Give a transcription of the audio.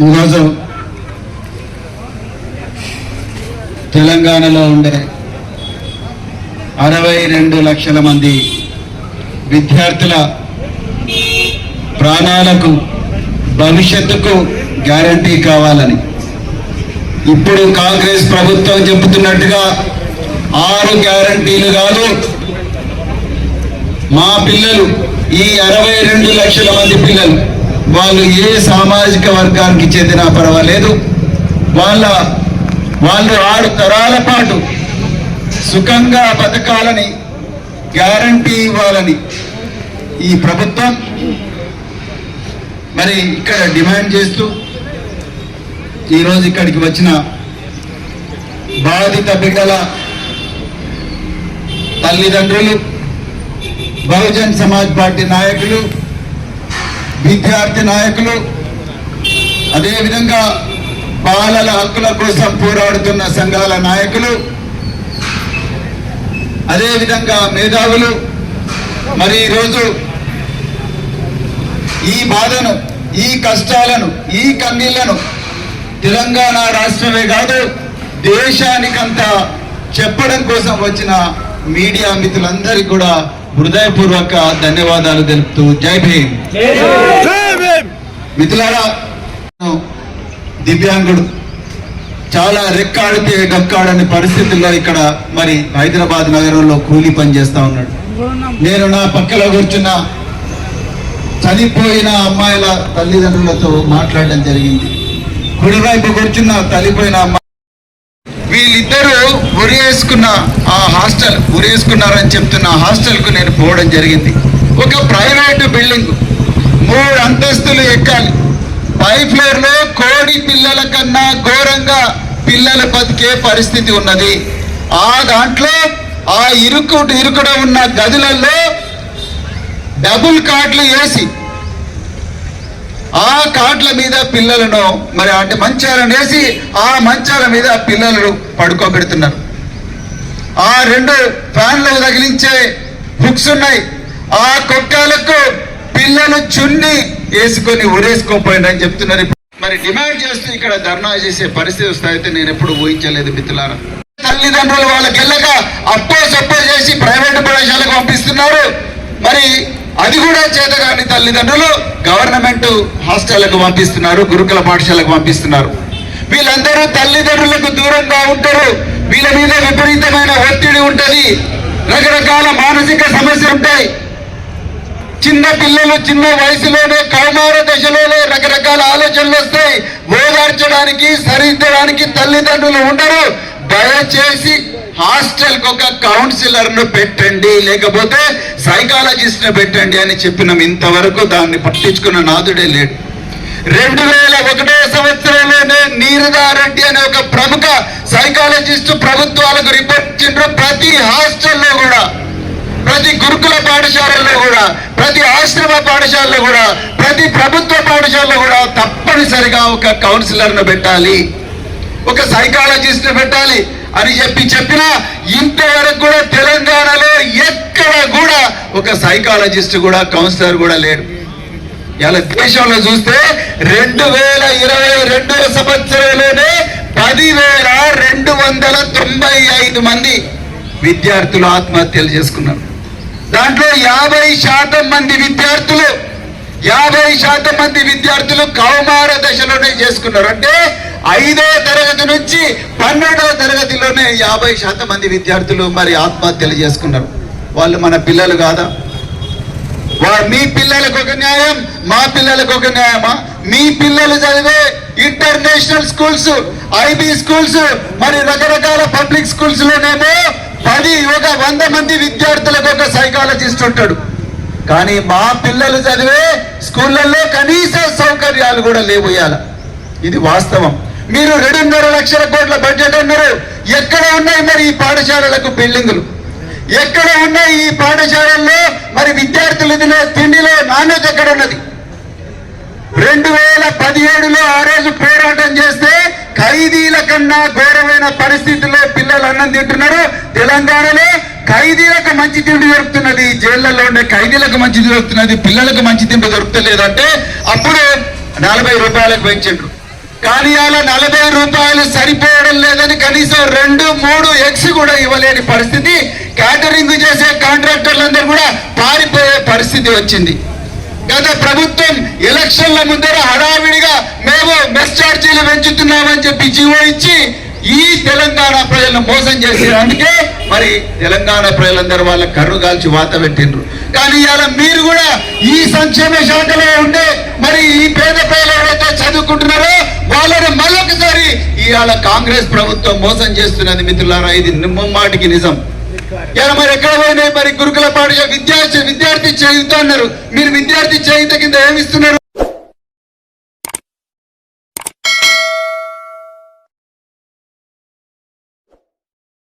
ఈరోజు తెలంగాణలో ఉండే అరవై రెండు లక్షల మంది విద్యార్థుల ప్రాణాలకు భవిష్యత్తుకు గ్యారంటీ కావాలని ఇప్పుడు కాంగ్రెస్ ప్రభుత్వం చెబుతున్నట్టుగా ఆరు గ్యారంటీలు కాదు. మా పిల్లలు ఈ అరవై రెండు లక్షల మంది పిల్లలు వాళ్ళు ఏ సామాజిక వర్గానికి చెందినా పర్వాలేదు. వాళ్ళ వాళ్ళు ఆరు తరాల పాటు సుఖంగా బతకాలని గ్యారంటీ ఇవ్వాలని ఈ ప్రభుత్వం మరి ఇక్కడ డిమాండ్ చేస్తూ ఈరోజు ఇక్కడికి వచ్చిన బాధిత బిడ్డల తల్లిదండ్రులు బహుజన్ సమాజ్ పార్టీ నాయకులు విద్యార్థి నాయకులు అదేవిధంగా బాలల హక్కుల కోసం పోరాడుతున్న సంఘాల నాయకులు అదేవిధంగా మేధావులు. మరి ఈరోజు ఈ బాధను ఈ కష్టాలను ఈ కన్నీళ్ళను తెలంగాణ రాష్ట్రమే కాదు దేశానికంతా చెప్పడం కోసం వచ్చిన మీడియా మిత్రులందరికీ కూడా హృదయపూర్వక ధన్యవాదాలు తెలుపుతూ జై భీమ్. మిత్రులారా దివ్యాంగుడు. చాలా రెక్కాడితే డొక్కాడని పరిస్థితుల్లో ఇక్కడ మరి హైదరాబాద్ నగరంలో కూలీ పని చేస్తా ఉన్నాడు. నేను నా పక్కలో కూర్చున్న చనిపోయిన అమ్మాయిల తల్లిదండ్రులతో మాట్లాడడం జరిగింది. కుడివైపు కూర్చున్న తల్లిపోయిన అమ్మాయి వీళ్ళిద్దరూ ఉరేసుకున్న ఆ హాస్టల్ ఉరేసుకున్నారని చెప్తున్న ఆ హాస్టల్కు నేను పోవడం జరిగింది. ఒక ప్రైవేట్ బిల్డింగ్. మూడు అంతస్తులు ఎక్కాలి. పై ఫ్లోర్లో కోడి పిల్లల కన్నా ఘోరంగా పిల్లలు బతికే పరిస్థితి ఉన్నది. ఆ దాంట్లో ఆ ఇరుకు ఇరుకుడ ఉన్న గదులలో డబుల్ కార్డులు వేసి ఆ కాట్ల మీద పిల్లలను మరి అంటే మంచాలను వేసి ఆ మంచాల మీద పిల్లలను పడుకోబెడుతున్నారు. ఆ రెండు ఫ్యాన్లు తగిలించే హుక్స్ ఉన్నాయి. ఆ కొక్కాలకు పిల్లలు చున్ని వేసుకొని ఉరేసుకోపోయిందని చెప్తున్నారు. మరి డిమాండ్ చేస్తూ ఇక్కడ ధర్నా చేసే పరిస్థితి వస్తాయితే నేను ఎప్పుడు ఊహించలేదు మిత్రులారా. తల్లిదండ్రులు వాళ్ళకి వెళ్ళక అప్పో సప్పో చేసి ప్రైవేట్ పాఠశాలకు పంపిస్తున్నారు. అది కూడా చేతగాని తల్లిదండ్రులు గవర్నమెంట్ హాస్టళ్ళకు పంపిస్తున్నారు గురుకుల పాఠశాలకు పంపిస్తున్నారు. వీళ్ళందరూ తల్లిదండ్రులకు దూరంగా ఉంటారు. వీళ్ళ మీద విపరీతమైన ఒత్తిడి ఉంటుంది. రకరకాల మానసిక సమస్యలు ఉంటాయి. చిన్న పిల్లలు చిన్న వయసులోనే కౌమార దశలోనే రకరకాల ఆలోచనలు వస్తాయి. ఓదార్చడానికి సరిదిద్దడానికి తల్లిదండ్రులు ఉండరు. దయచేసి హాస్టల్కు ఒక కౌన్సిలర్ను పెట్టండి లేకపోతే సైకాలజిస్ట్ను పెట్టండి అని చెప్పినాం. ఇంతవరకు దాన్ని పట్టించుకున్న నాదుడే లేడు. రెండు వేల ఒకటో సంవత్సరంలోనే నీరదారెడ్డి అనే ఒక ప్రముఖ సైకాలజిస్ట్ ప్రభుత్వాలకు రిపోర్ట్ ఇచ్చిండ్రు. ప్రతి హాస్టల్లో కూడా ప్రతి గురుకుల పాఠశాలలో కూడా ప్రతి ఆశ్రమ పాఠశాలలో కూడా ప్రతి ప్రభుత్వ పాఠశాలలో కూడా తప్పనిసరిగా ఒక కౌన్సిలర్ను పెట్టాలి. ఒక సైకాలజిస్ట్ను పెట్టాలి. అని చెప్పి చెప్పిన ఇంతవరకు కూడా తెలంగాణలో ఎక్కడ కూడా ఒక సైకాలజిస్ట్ కూడా కౌన్సిలర్ కూడా లేడు. ఇలా దేశంలో చూస్తే రెండు వేల ఇరవై రెండవ సంవత్సరంలోనే పదివేల రెండు వందల తొంభై ఐదు మంది విద్యార్థులు ఆత్మహత్యలు చేసుకున్నారు. దాంట్లో యాభై శాతం మంది విద్యార్థులు యాభై శాతం మంది విద్యార్థులు కౌమార దశలోనే చేసుకున్నారు. అంటే ఐదో తరగతి నుంచి పన్నెండవ తరగతిలోనే యాభై శాతం మంది విద్యార్థులు మరి ఆత్మహత్యలు చేసుకున్నారు. వాళ్ళు మన పిల్లలు కాదా? వా- మీ పిల్లలకు ఒక న్యాయం మా పిల్లలకు ఒక న్యాయమా? మీ పిల్లలు చదివే ఇంటర్నేషనల్ స్కూల్స్ ఐబీ స్కూల్స్ మరి రకరకాల పబ్లిక్ స్కూల్స్ లోనేమో పది ఒక వంద మంది విద్యార్థులకు ఒక సైకాలజిస్ట్ ఉంటాడు. కానీ మా పిల్లలు చదివే స్కూళ్ళల్లో కనీస సౌకర్యాలు కూడా లేవు ఇది వాస్తవం. మీరు రెండున్నర లక్షల కోట్ల బడ్జెట్ అన్నారు. ఎక్కడ ఉన్నాయి మరి ఈ పాఠశాలలకు బిల్డింగులు? ఎక్కడ ఉన్నాయి ఈ పాఠశాలల్లో మరి విద్యార్థులు తినే తిండిలో నాణ్యత ఎక్కడ ఉన్నది రెండు వేల పదిహేడులో ఆ రోజు పోరాటం చేస్తే ఖైదీల కన్నా ఘోరమైన పరిస్థితుల్లో పిల్లలు అన్నం తింటున్నారు. తెలంగాణలో ఖైదీలకు మంచి తిండి దొరుకుతున్నది. జైళ్ళలో ఉండే ఖైదీలకు మంచి దొరుకుతున్నది. పిల్లలకు మంచి తిండి దొరుకుతలేదంటే అప్పుడు నలభై రూపాయలకు పెంచిండ్రు. కానీ అలా నలభై రూపాయలు సరిపోవడం లేదని కనీసం రెండు మూడు ఎక్స్ కూడా ఇవ్వలేని పరిస్థితి. క్యాటరింగ్ చేసే కాంట్రాక్టర్లందరూ కూడా పారిపోయే పరిస్థితి వచ్చింది. గత ప్రభుత్వం ఎలక్షన్ల ముందర హడావిడిగా మేము మెస్ ఛార్జీలు పెంచుతున్నామని చెప్పి జీవో ఇచ్చి ఈ తెలంగాణ ప్రజలను మోసం చేసారు అందుకే మరి తెలంగాణ ప్రజలందరూ వాళ్ళ కర్రు కాల్చి వాత పెట్టిండ్రు. కానీ ఇవాళ మీరు కూడా ఈ సంక్షేమ శాఖలో ఉండే మరి ఈ ఇవాళ కాంగ్రెస్ ప్రభుత్వం మోసం చేస్తున్నది మిత్రులారా ఇది నిమ్మమాటికి నిజం. ఇలా మరి ఎక్కడ పోయినాయి? మరి గురుకుల పాఠశాల విద్యార్థి విద్యార్థి చేయుత అన్నారు. మీరు విద్యార్థి చేయుత కింద ఏమిస్తున్నారు?